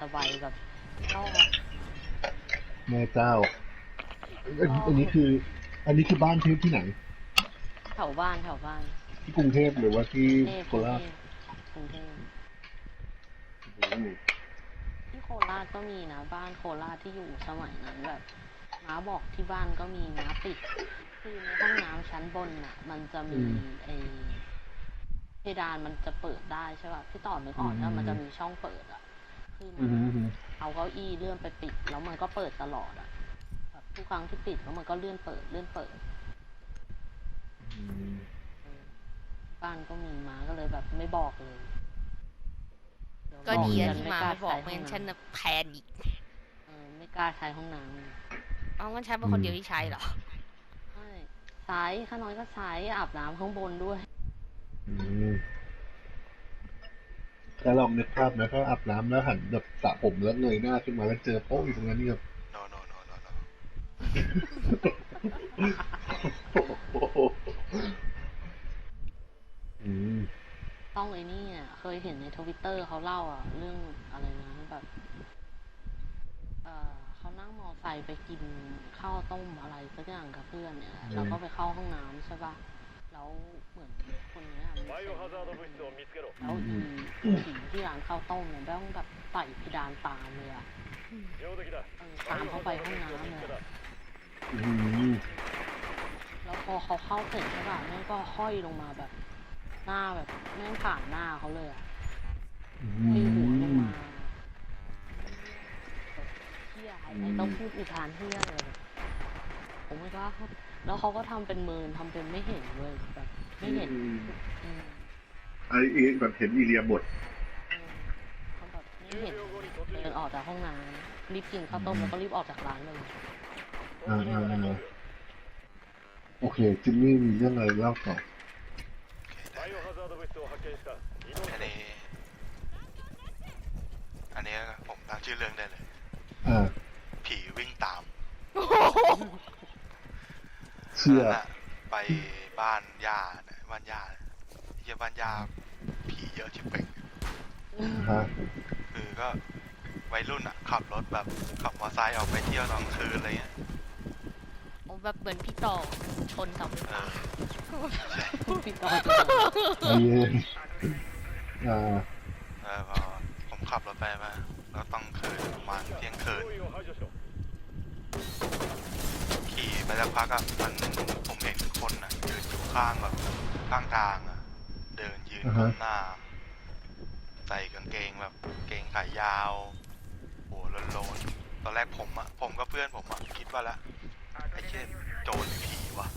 สบายแบบชอบแม่เจ้าอันอันนี้คือ อันนี้คือบ้านที่ที่ไหน แถวบ้านแถวบ้านที่กรุงเทพหรือว่าที่เทพโคราชกรุงเทพอืมที่โคราชก็มีนะบ้านโคราชที่อยู่สมัยนั้นแบบน้าบอกที่บ้านก็มีน้าปิด คือในห้องน้ำชั้นบนน่ะ มันจะมีไอเพดานมันจะเปิดได้ใช่ป่ะพี่ต่อนึกออกนะมันจะมีช่องเปิดอะ คือมัอืนมอืมเอาเก้าอี้เลื่อนไปปิด แล้วมันก็เปิดตลอดอะแบบทุกครั้งที่ปิดแล้วมันก็เลื่อนเปิดเลื่อนเปิดอืมบ้านก็มีมาก็เลยแบบไม่บอกเลยเยวก็ดีกัอะนที่ไม่มากล้ไม่บอกใช้ไม่งั้นห้ฉัอนงน่ะแพนอีกำเออไม่กล้าใช้ห้องน้ำเอางั้นฉันเป็นคนเดียวที่ใช้เหรอ ใช่ใช้ข้าน้อยก็ใช้อาบน้ำข้างบนด้วย อืม แล้วลองนึกภาพนะถ้าอาบน้ำแล้วหันแบบสระผมแล้วเงยหน้าขึ้นมาแล้วเจอโป๊ะอยู่ตรงนั้นนี่แบบ no no no no no อ้โหอืมต้องไอ้นี่อะเคยเห็นในทวิตเตอร์เขาเล่าอะ เรื่องอะไรนะแบบเออเขานั่งมอไซค์ไปกินข้าวต้มอะไรสักอย่างกับเพื่อนเนี่ยและแล้วก็ไปเข้าห้องน้ำใช่ปะ แเหมือนคนนี้ยมัแล้วอีสิ่งที่ร้านข้าวต้มเนี่ยต้องแบบไต่พิดานตาเลยอะตามเข้าไปข้างน้ำเลยแล้วพอเขาเข้าเสร็จใช่ป่ะแม่งก็ห้อยลงมาแบบ หน้าแบบแม่งผ่านหน้าเขาเลยอะห้อยหัวลงมาเที่ยไอ้ต้องพูดอุทานเที่ยเลยผมไม่กล้าเข้า แล้วเขาก็ทำเป็นมืนทำเป็นไม่เห็นเว้ยแบบ ไม่เห็นไอ้แบบเห็นอีเลียบทเขาแบบไม่เห็นเดินออกจากห้องน้ำรีบกินข้าวต้มแล้วก็รีบออกจากร้านเลยโอเค จิมมี่มีเรื่องอะไรเล่าต่ออันนี้ อันนี้ผมตั้งชื่อเรื่องได้เลย อ่า เหี้ย ไปบ้านย่าเนี่บ้านย่าเยเฮียบ้านย่าผีเยอะชิบเป่งฮะคือก็วัยรุ่นอะขับรถแบบขับมอไซค์ออกไปเที่ยวตอนงคืนอะไรเงี้ยโอ้แบบเหมือนพี่ต่อชนกับไฟเอฟ้อพี่ต่อจอกใจเย็นอ่าเออพอผมขับรถไปมาแล้วต้องคืนประมาณเที่ยงคืน ขี่ไปสักพักอะมันผมเห็นคนอะยืนอยู่ข้างแบบข้างทางอะเดินยืนอ่าก้ฮะมหน้า ใส่กางเกงแบบกางเกงขายาว หัวโลนๆตอนแรกผมอะผมกับเพื่อนผมอะคิดว่าละไอ้เช่นโจรหรือผีวะ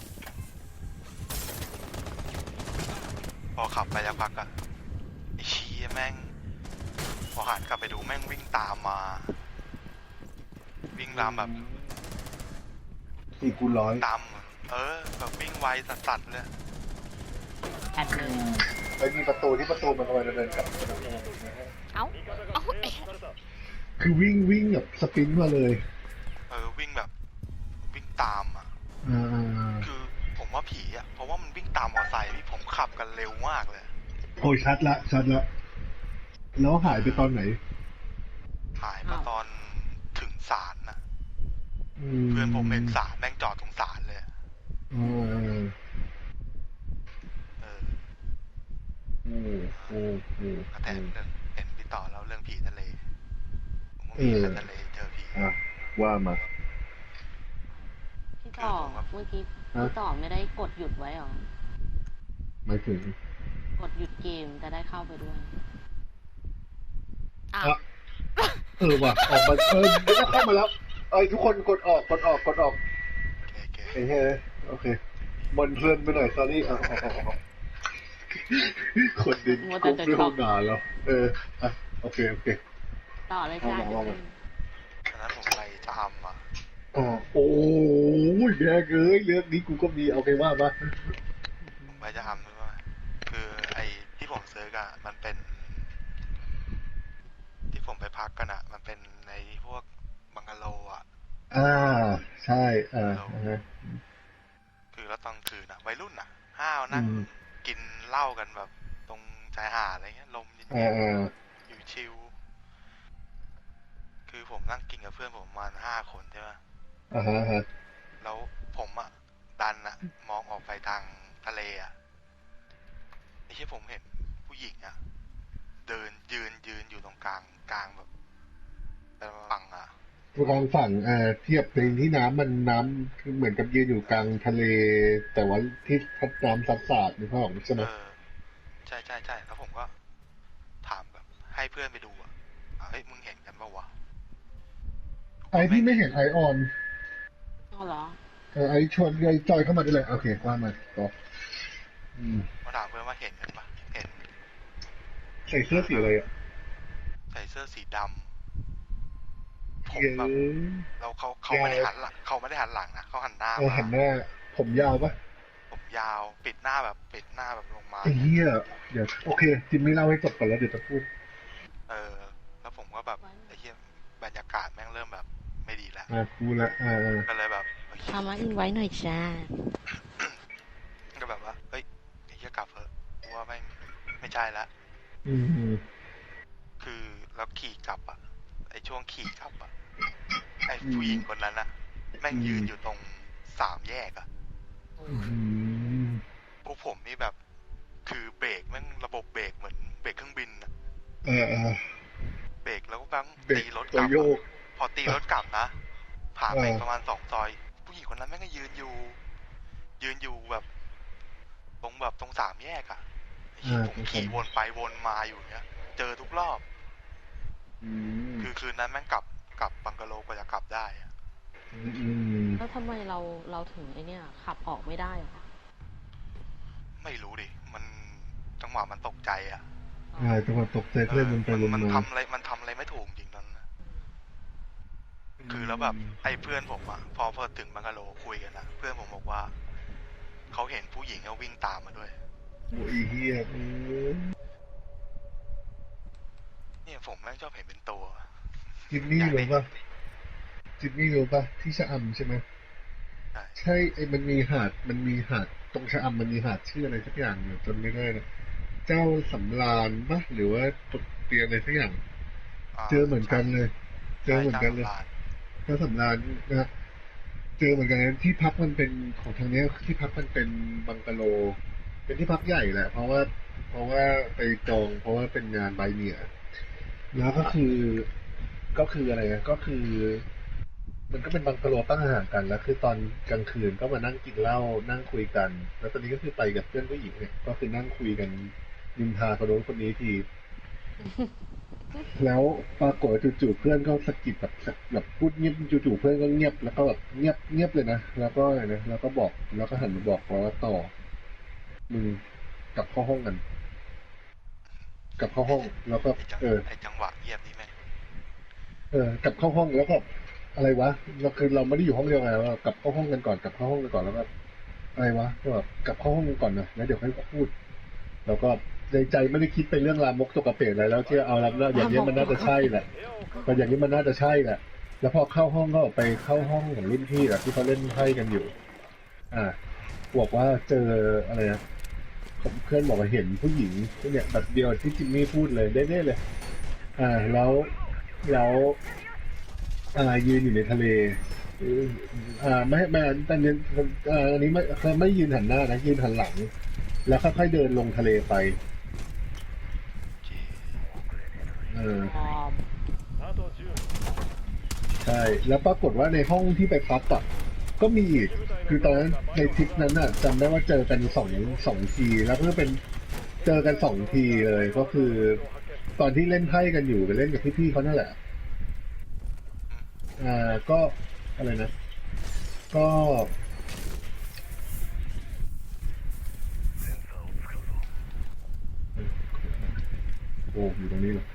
พอขับไปสักพักอะไอ้เชี้ยแม่ง พอหันกลับไปดูแม่งวิ่งตามมา วิ่งตามแบบ ตีคูณร้อยตำเออแบบวิ่งไวสัสๆเลยแอดมินไปมีประตูที่ประตูมันกำลังจะเดินกลับเอ้าเอ้าไอ้คือวิ่งวิ่งแบบสปินมาเลยเออวิ่งแบบ วิ่งตามอะคือผมว่าผีอะเพราะว่ามันวิ่งตามมอไซค์พี่ผมขับกันเร็วมากเลย โอ้ยชัดละชัดละแล้วหายไปตอนไหนหายมาตอนถึงศาล เพื่อนผมเห็นศาลแม่งจอดตรงศาลเลยอะอ่าเออโอ้โอ้โอ้ก็แถมเรื่องเห็นพี่ต่อแล้วเรื่องผีทะเล ผมก็เอมีอไปทะเลเจอผีอะว่ามา พี่ต่อเมื่อกี้พี่ต่อไม่ได้กดหยุดไว้หรอหมายถึง กดหยุดเกมจะได้เข้าไปด้วยอ้าวอะเออว่ะออกมาเออเดี๋ยวก็เข้ามาแล้ว เอ้ยทุกคนกดออกกดออกกดออกโอเคเอ้ยเฮ้ยโอเคบนเพลินไปหน่อย sorry อะออกออกออกคนดินมัวแต่กุ๊บจะเรื่ช็อองกงานแล้ว เอออะโอเคโอเค ต่อเลยจ้าเอามาเอามาตอนนั้นผมไปตามอะอ๋อโอ้ยแย่เอ้ยเรื่องนี้กูก็มีเอาไปว่ามาผมไปจะทำด้วยว่าคือไอ้ที่ผมซื้อกันอะมันเป็น ที่ผมไปพักกันอะมันเป็นในพวก บังกะโลอะ อ่า ใช่อ่าอ่าฮะคือแล้วตอนคืนอะวัยรุ่นอะ ห้าวนั่งอืมกินเหล้ากันแบบ ตรงชายหาดอะไรเงี้ยลมเย็นอ่าอ่าๆอยู่ชิลผมนั่งกินกับเพื่อนผมประมาณห้าคนใช่ไหมอ่าฮะอ่าฮะแล้วผมอะดันอะมองออกไปทางทะเลอะไอ้ที่ผมเห็นผู้หญิงอะเดินยืนยืนอยู่ตรงกลางกลางแบบแต่ฝั่งอะก ลางฝั่งอ่าเทียบเป็นที่น้ำมันน้ำคือเหมือนกับยืนอยู่กลางทะเล แต่ว่าที่พัดน้ำซัดสาดในข้องใช่ไหมเออใช่ใช่ใช่แล้วผมก็ ถามแบบ ให้เพื่อนไปดูอะอะเฮ้ยมึงเห็นกันปะวะไอ้ที่ไม่เห็นไอออนอ๋อเหรอ เออไอชวนไอจอยเข้ามาได้เลยโอเคว่ามาต่ออืมมาถามเพื่อนว่าเห็นกันปะเห็นใส่เสื้อสีอะไรอะใส่เสื้อสีดำ ผมเย้แบบแล้วเขาเขาไม่ได้หันหลังเขาไม่ได้หันหลังนะเขาหันหน้าเออมาหันหน้า ผมยาวปะผมยาวปิดหน้าแบบปิดหน้าแบบลงมาไอ้เหี้ยเดี๋ยวโอเค จิมไม่เล่าให้จบก่อนแล้วเดี๋ยวจะพูด เออ แล้วผมก็แบบไอ้เหี้ยบรรยากาศแม่งเริ่มแบบ ไม่ดีแล้วอ่าพูดละอ่าอ่าก็เลยแบบเฮ้ยทำมาอินไว้หน่อยจ้าก็แบบว่าเฮ้ยไอ้เหี้ยกลับเถอะกูว่าไม่งไม่ใช่ละอืมอืมคือแล้วขี่กลับอะไอ้ช่วงขี่กลับอะไอ้ผู้หญิงคนนั้นอะแม่งยืนอยู่ตรงสามแยกอะอืมพวกผมนี่แบบ คือเบรกแม่งระบบเบรกเหมือนเบรกเครื่องบินอะเออเออเบรกแล้วก็แม่งเบรกตีรถกตัวลับโยอะกพอตีรถกลับนะผ่านไปเออประมาณสองซอย ผู้หญิงคนนั้นแม่งก็ยืนอยู่ ยืนอยู่แบบ ตรงแบบตรงสามแยกอะไอ้เหี้ยผมขี่วนไปวนมาอยู่เนี้ย เจอทุกรอบอืมคือคืนนั้นแม่งกลับ กลับบังกะโลกว่าจะกลับได้อะอืมอืมแล้วทำไมเราเราถึงไอเนี่ยขับออกไม่ได้เหรอไม่รู้ดิ มันจังหวะมันตกใจอะอ่าจังหวะตกใจก็เลยมันไปเออวนมันมาทำอะไรมันทำอะไรไม่ถูกจริงตอนนั้นนะคือแล้วแบบไอ้เพื่อนผมอะพอพอถึงบังกะโลคุยกันนะเพื่อนผมบอกว่าเขาเห็นผู้หญิงเขาวิ่งตามมาด้วย โอ้ยเฮียอืมเนี่ยผมแม่งชอบเห็นเป็นตัว จิมมี่รู้ป่ะจิมมี่รู้ป่ะที่ชะอำใช่ไหมใช่ใช่ไอ้มันมีหาดมันมีหาด ตรงชะอำมันมีหาดชื่ออะไรสักอย่างอยู่จนไม่ได้นะเจ้าสำราญปะหรือว่าปกเตียนอะไรสักอย่าง เจอเหมือนกันเลย เจอเหมือนกันเลยใช่เจ้าสำราญนะฮะเจอเหมือนกันนะที่พักมันเป็นของทางเนี้ยที่พักมันเป็นบังกะโล เป็นที่พักใหญ่แหละ เพราะว่า เพราะว่าไปจองเพราะว่าเป็นงานใบเนียแล้วก็คือ ก็คืออะไรนะก็คือ มันก็เป็นบังกะโลตั้งห่างกันแล้ว คือตอนกลางคืนก็มานั่งกินเหล้านั่งคุยกัน แล้วตอนนี้ก็คือไปกับเพื่อนผู้หญิงเนี่ยก็คือนั่งคุยกันนินทาคนโน้นคนนี้ทีแล้วปรากฏว่าจู่ๆเพื่อนก็สะกิดแบบสะแบบพูดเงียบจู่ๆเพื่อนก็เงียบแล้วก็แบบเงียบเงียบเลยนะแล้วก็อะไรนะแล้วก็บอกแล้วก็หันมาบอกเราว่าต่อมึงกลับเข้าห้องกันกลับเข้าห้องแล้วก็ไอ้จังเออไอ้จังหวะเยียบนี่แม่ง เออกลับเข้าห้องแล้วก็อะไรวะเราคือเราไม่ได้อยู่ห้องเดียวไงเรากลับเข้าห้องกันก่อนกลับเข้าห้องกันก่อนแล้วก็อะไรวะก็แบบกลับเข้าห้องกันก่อนนะแล้วเดี๋ยวค่อยพูด แล้วก็ในใจไม่ได้คิดไปเรื่องรามกตกกระเปรอะไรแล้วที่เอาแล้วอย่างนี้มันน่าจะใช่แหละแต่อย่างนี้มันน่าจะใช่แหละ แล้วพอเข้าห้องก็ไปเข้าห้องของรุ่นพี่แหละที่เขาเล่นไพ่กันอยู่ อ่าบอกว่าเจออะไรนะผมเพื่อนบอกว่าเห็นผู้หญิงเนี่ยแบบเดียวที่จิมมี่พูดเลยได้ๆเลย อ่า แล้ว แล้วอ่ายืนอยู่ในทะเลอ่าไม่ไม่ต่เนี้อ่าอันนี้ไม่เขาไม่ยืนหันหน้านะยืนหันหลัง แล้วค่อยๆเดินลงทะเลไปโอเออพอใช่แล้วปรากฏว่าในห้องที่ไปพักอะก็มีอีกคือตอนนั้นในทริปนั้นอะจำได้ว่าเจอกันสองสองที แล้วก็เป็นเจอกันสองทีเลยก็คือ ตอนที่เล่นไพ่กันอยู่ไปเล่นกับพี่ๆเขานั่นแหละ อ่าก็อะไรนะ ก็โอ้อยู่ตรงนี้เหรอ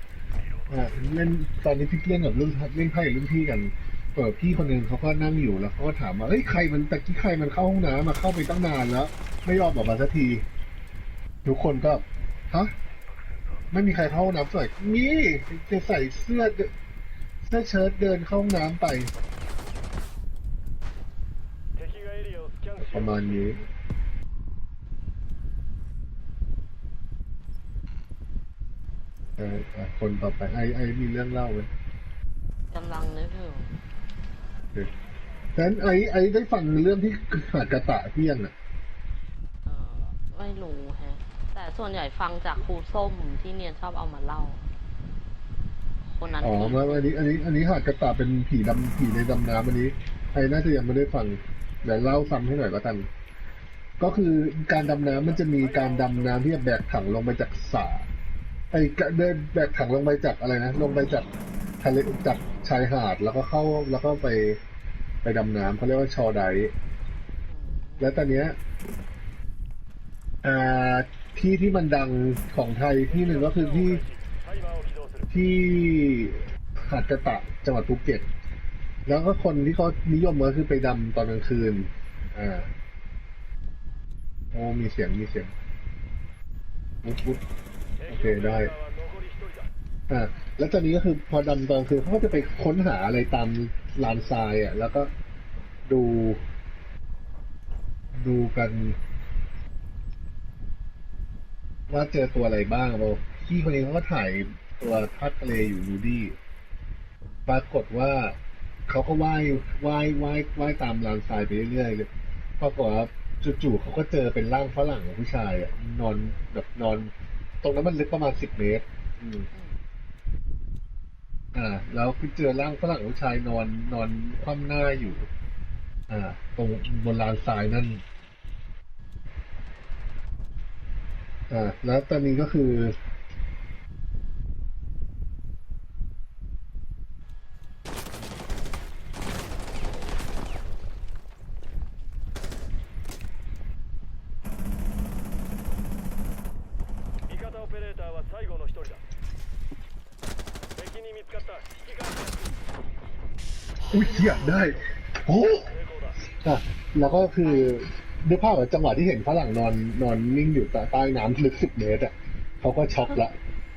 อ่าเล่นตอนนี้พี่เล่นกับรุ่นเล่นไพ่กับรุ่นพี่กันเปิดพี่คนหนึ่งเขาก็นั่งอยู่แล้วเขาก็ถามว่าเฮ้ยใครมันตะกี้ใครมันเข้าห้องน้ำมาเข้าไปตั้งนานแล้ว ไม่ยอมออกมาสักที ทุกคนก็ฮะ ไม่มีใครเข้าห้องน้ำสวยนี่จะใส่เสื้อเสื้อเชิ้ตเดินเข้าห้องน้ำไป ประมาณนี้คนต่อไปไอ้ไอ้มีเรื่องเล่าไหมกำลังนึกอยู่ฉะนั้นไอ้ไอ้ได้ฟังเรื่องที่หาดกระตะเที่ยงอะไม่รู้ฮ แต่ส่วนใหญ่ฟังจากครูส้มที่เนียนชอบเอามาเล่า คนนั้นอ๋อที่มาอันนี้ อันนี้ อันนี้หาดกระตะเป็นผีดำผีในดำน้ำอันนี้ใครน่าจะยังไม่ได้ฟังเดี๋ยวเล่าซ้ำให้หน่อยก็กันก็คือการดำน้ำมันจะมีการดำน้ำที่จะแบกถังลงไปจากสระไอ้กะเดินแบกถังลงไปจากอะไรนะลงไปจากทะเลจากชายหาดแล้วก็เข้าแล้วก็ไปไปดำน้ำเขาเรียกว่าชอไดแล้วตอนเนี้ย อ่า ที่ที่มันดังของไทยที่หนึ่งก็คือที่ที่หาดกระตะจังหวัดภูเก็ต แล้วก็คนที่เขานิยมก็คือไปดำตอนกลางคืน อ่าโอ้มีเสียงมีเสียงวุ๊บโอเคได้อ่าแล้วตอนนี้ก็คือพอดำตอนกลางคืนเขาก็จะไปค้นหาอะไรตามลานทรายอะ แล้วก็ดู ดูกัน ว่าเจอตัวอะไรบ้างเราพี่คนนี้เขาก็ถ่ายตัวทัดทะเลอยู่นูดี้ปรากฏว่าเขาก็ว่ายว่ายว่ายว่ายตามลานทรายไปเรื่อยๆเลยปรากฏว่าจู่ๆเขาก็เจอเป็นร่างฝรั่งผู้ชายอะนอนแบบนอน ตรงนั้นมันลึกประมาณสิบเมตร อืมอ่า แล้วก็เจอร่างฝรั่งผู้ชายนอนนอนคว่ำหน้าอยู่ อ่า ตรงบนลานทรายนั่น อ่า แล้วตอนนี้ก็คืออุ้ยเหี้ยได้ โอ้อะแล้วก็คือ ด้วยภาพว่าจังหวะที่เห็นฝรั่งนอนนอนนิ่งอยู่ใต้น้ำลึกสิบเมตรอะเขาก็ช็อกละ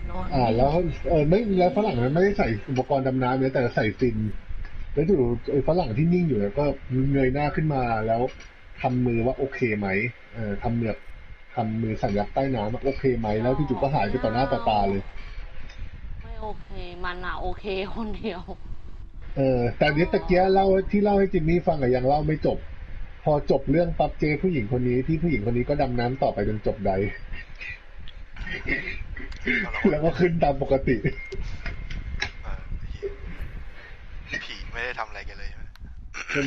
นอนอ่า แล้วเออไม่แล้วฝรั่งนั้นไม่ได้ใส่อุปกรณ์ดำน้ำเนี่ยแต่ใส่ฟิน แล้วจู่ไอ้ฝรั่งที่นิ่งอยู่เนี่ยก็เงยหน้าขึ้นมาแล้วทำมือว่าโอเคไหมเออทำเมือกทำมือสัญลักษณ์ใต้น้ำว่าโอเคไหมแล้วจู่ๆก็หายไปต่อหน้าต่อตาเลย ไม่โอเค มันอะโอเคคนเดียว เออแต่เนี้ยตะเกียเล่าที่เล่าให้จิมมี่ฟังอะยังเล่าไม่จบพ อจบเรื่องปั๊บเจอผู้หญิงคนนี้ที่ผู้หญิงคนนี้ก็ดำน้ำต่อไปจนจบใด แล้วก็ขึ้นตามปกติเออเหี้ยผีไม่ได้ทำอะไรกันเลยใช่ไหม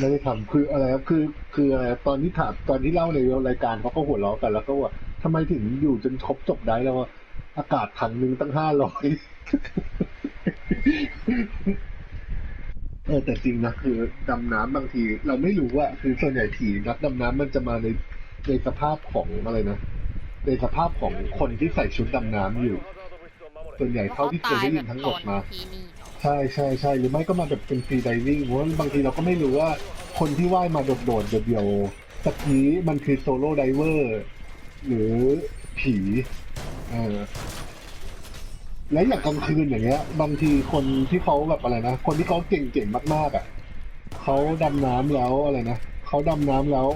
ไม่ได้ทำคืออะไรครับคือคืออะไรตอนที่ถามตอนที่เล่าในรายการเขาก็หัวเราะกันแล้วก็ว่าทำไมถึงอยู่จนครบจบได้แล้วว่าอากาศถังหนึ่งตั้งห้าร้อยเออแต่จริงนะคือดำน้ำบางที เราไม่รู้ว่าคือส่วนใหญ่ผีนักดำน้ำมันจะมาในในสภาพของอะไรนะในสภาพของคนที่ใส่ชุดดำน้ำอยู่ ส่วนใหญ่เท่าที่เคยได้ยินทั้งหมดมาใช่ใช่ใช่หรือไม่ก็มาแบบเป็นฟรีไดิวิ่งเพราะบางทีเราก็ไม่รู้ว่าคนที่ว่ายมาโดดเดียวๆสักทีมันคือโซโล่ไดเวอร์หรือผีเออ และอย่างกลางคืนอย่างเงี้ย บางทีคนที่เขาแบบอะไรนะ คนที่เขาเก่งๆมากๆอะเขาดำน้ำแล้วอะไรนะเขาดำน้ำแล้ว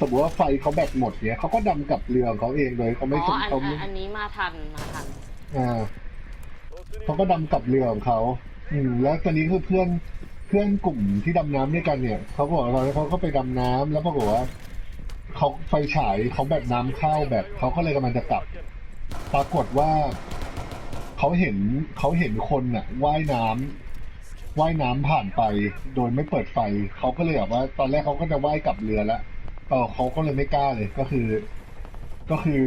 สมมติว่าไฟเขาแบตหมดเนี้ยเขาก็ดำกลับเรือของเขาเองเลยเขาไม่อ๋อสนอันเขาอัไม่นอันนี้มาทัน มาทัน อ่า突入เขาก็ดำกลับเรือของเขา อืม แล้วตอนนี้คือเพื่อนเพื่อนกลุ่มที่ดำน้ำด้วยกันเนี่ย เขาบอกว่าตอนนี้เขาก็ไปดำน้ำแล้วปรากฏว่าเขาไฟฉายเขาแบบน้ำเข้าแบบเขาก็เลยกำลังจะกลับ ปรากฏว่า เขาเห็นเขาเห็นคนอะว่ายน้ำว่ายน้ำผ่านไป โดยไม่เปิดไฟเขาก็เลยแบบว่า ตอนแรกเขาก็จะว่ายกลับเรือละเออเขาก็เลยไม่กล้าเลยก็คือ ก็คือ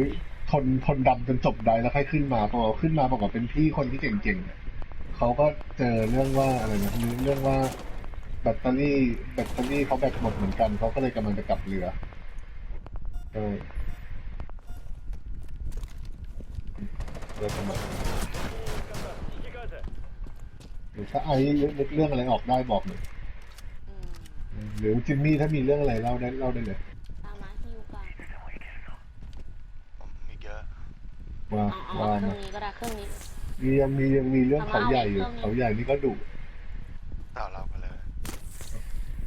ทนทนดำจนจบได้แล้วค่อยขึ้นมาพอขึ้นมาบอกว่าเป็นพี่คนที่เก่งๆเขาก็เจอเรื่องว่าอะไรนะเรื่องว่าแบตเตอรี่แบตเตอรี่เขาแบตหมดเหมือนกันเขาก็เลยกำลังจะกลับเรือเออเรือจะหมด รือถ้าไอ้นึกเรื่องอะไรออกได้บอกหน่อยอืมหรือจิมมี่ถ้ามีเรื่องอะไรเล่าได้เล่าได้เลยตามมาฮิวกันผมมีเยอะว่าเอาเอาว่าเครื่อมางนี้ก็ได้เครื่องนี้ มียังมียังมีเรื่องเขาใหญ่อยู่เอาเอา เขาใหญ่นี่ก็ดุเราเรากันเลย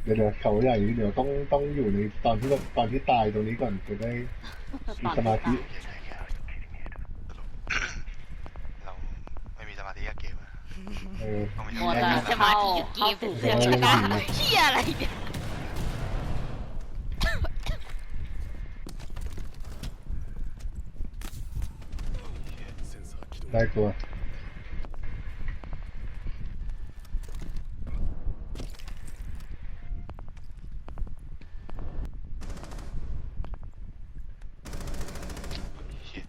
เดี๋ยวเดี๋ยวเขาใหญ่นี่เดี๋ยวต้องต้องอยู่ในตอนที่เราตอนที่ตายตรงนี้ก่อนจะได้มีสมาธิเหี้ยเหี้ยเหี้ยสรุปเราไม่มีสมาธิกับเกมอะเออต้องไปมัวทำแต่งานสนะมาธิอยู่เกมเสือกชนะเฮียอะไรเนี่ยได้ตัวเหี้ย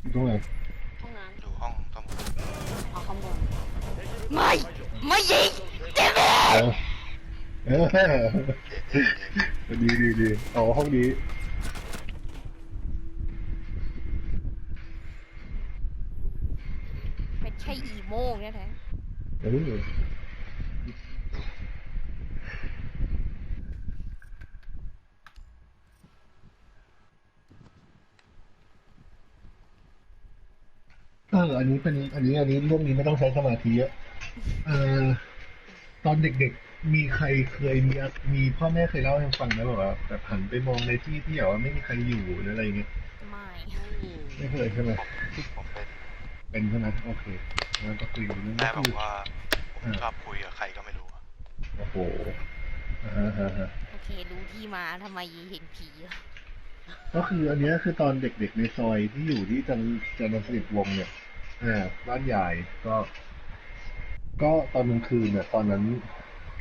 อยู่ตรงไหนห้องน้ ไม่ไม่ยิงเจมี่เออเออเย้เย้เย้ดีดีดีเอาห้องนี้ไม่ใช่อีโม่เนี่ยแท้เออเอออันนี้เป็นอันนี้อันนี้เรื่องนี้ไม่ต้องใช้สมาธิเยอะ เออตอนเด็กๆ มีใครเคยมีมีพ่อแม่เคยเล่าให้ฟังไหมแบบว่าแบบหันไปมองในที่ที่แบบว่าไม่มีใครอยู่หรืออะไรอย่างเงี้ยไม่ไม่มีไม่เคยใช่ไหมผมเป็นเป็นใช่ไหมโอเคงั้นก็คุยกันเรื่องแม่นี้บอกว่าผมชอบคุยกับใครก็ไม่รู้อะโอ้โหอ่าฮะอ่าฮะโอเค รู้ที่มาทำไมเห็นผีอะก็คืออันเนี้ยคือตอนเด็กๆในซอยที่อยู่ที่จันจันทร์สนิทวงศ์เนี่ยอ่าบ้านยายก็ ก็ตอนกลางคืนเนี่ยตอนนั้น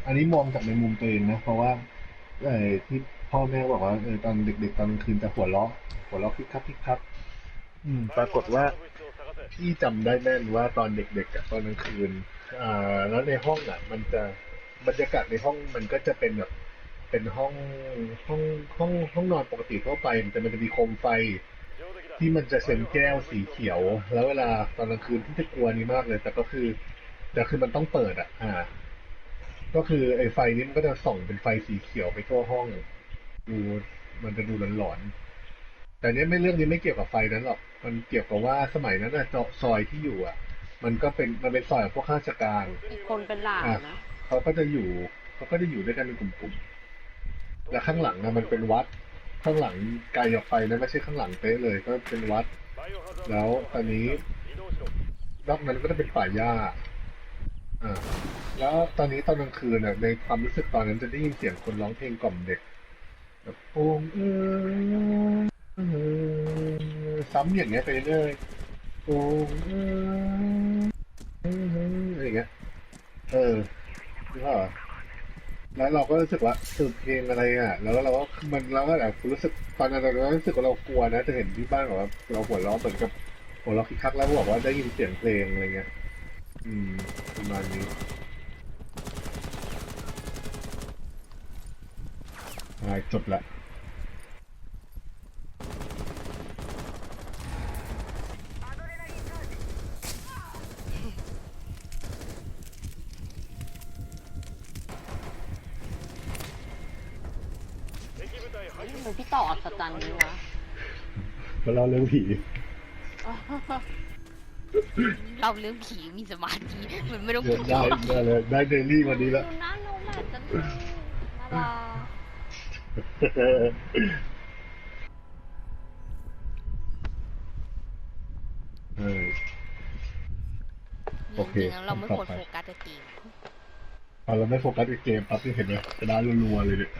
อันนี้มองจากในมุมตัวเองนะ เพราะว่าเออที่พ่อแม่บอกว่าเออตอนเด็ก ๆ ตอนกลางคืนจะหัวเราะหัวเราะคิกคักคิกคักอืม ปรากฏว่าที่จำได้แม่นว่าตอนเด็กๆอะตอนกลางคืน อ่า แล้วในห้องอะ มันจะบรรยากาศในห้องมันก็จะเป็นแบบ เป็นห้องห้องห้องห้องนอนปกติทั่วไปแต่มันจะมีโคมไฟ ที่มันจะเป็นแก้วสีเขียว แล้วเวลาตอนกลางคืนที่จะกลัวนี้มากเลย แต่ก็คือ แต่คือมันต้องเปิดอะ อ่า ก็คือไอ้ไฟนี้มันก็จะส่องเป็นไฟสีเขียวไปทั่วห้อง ดูมันจะดูหลอนๆ แต่เนี้ยไม่เรื่องนี้ไม่เกี่ยวกับไฟนั้นหรอก มันเกี่ยวกับว่าสมัยนั้นอะซอยที่อยู่อะ มันก็เป็นมันเป็นซอยของพวกข้าราชการอีกคนเป็นหลานนะเขาก็จะอยู่เขาก็จะอยู่ด้วยกันเป็นกลุ่มๆ และข้างหลังนะมันเป็นวัด ข้างหลังไกลออกไปนะไม่ใช่ข้างหลังเป๊ะเลย ก็เป็นวัด แล้วตอนนี้นอกนั้นก็จะเป็นป่าหญ้า อ่าแล้วตอนนี้ตอนกลางคืนน่ะในความรู้สึกตอนนั้นจะได้ยินเสียงคนร้องเพลงกล่อมเด็กแบบโอ่งเอ้ยเอ้ยซ้ำอย่างเงี้ยไปเรื่อยโอ่งเอ้ยเออะไรเงี้ยเออรู้ป่ะแล้วเราก็รู้สึกว่าสืบเพลงอะไรอะ แล้วเราก็มันเราก็แบบรู้สึกตอนนั้นเรารู้สึกว่าเรากลัวนะจะเห็นที่บ้านแบบว่าเราหัวเราะเหมือนกับหัวเราะคิกคักแล้วบอกว่าได้ยินเสียงเพลงอะไรเงี้ย อืมประมาณนี้อ่าจบละทำไมพี่ต่ออัศจรรย์นี้วะ มาเล่าเรื่องผี เราเรื่องผีมีสมาธิเหมือนไม่ต้องเดี๋พูยวดได้ได้เลยได้เดลี่วันนี้ละดูหน้าโนแมทจังเลยน่ารักเออ โอเค จริงๆแล้วเราไม่ควรโฟกัสกับเกมพอเราไม่โฟกัสกับเกมปั๊บที่เห็นไหมกระดานรัวๆเลยเนี่ย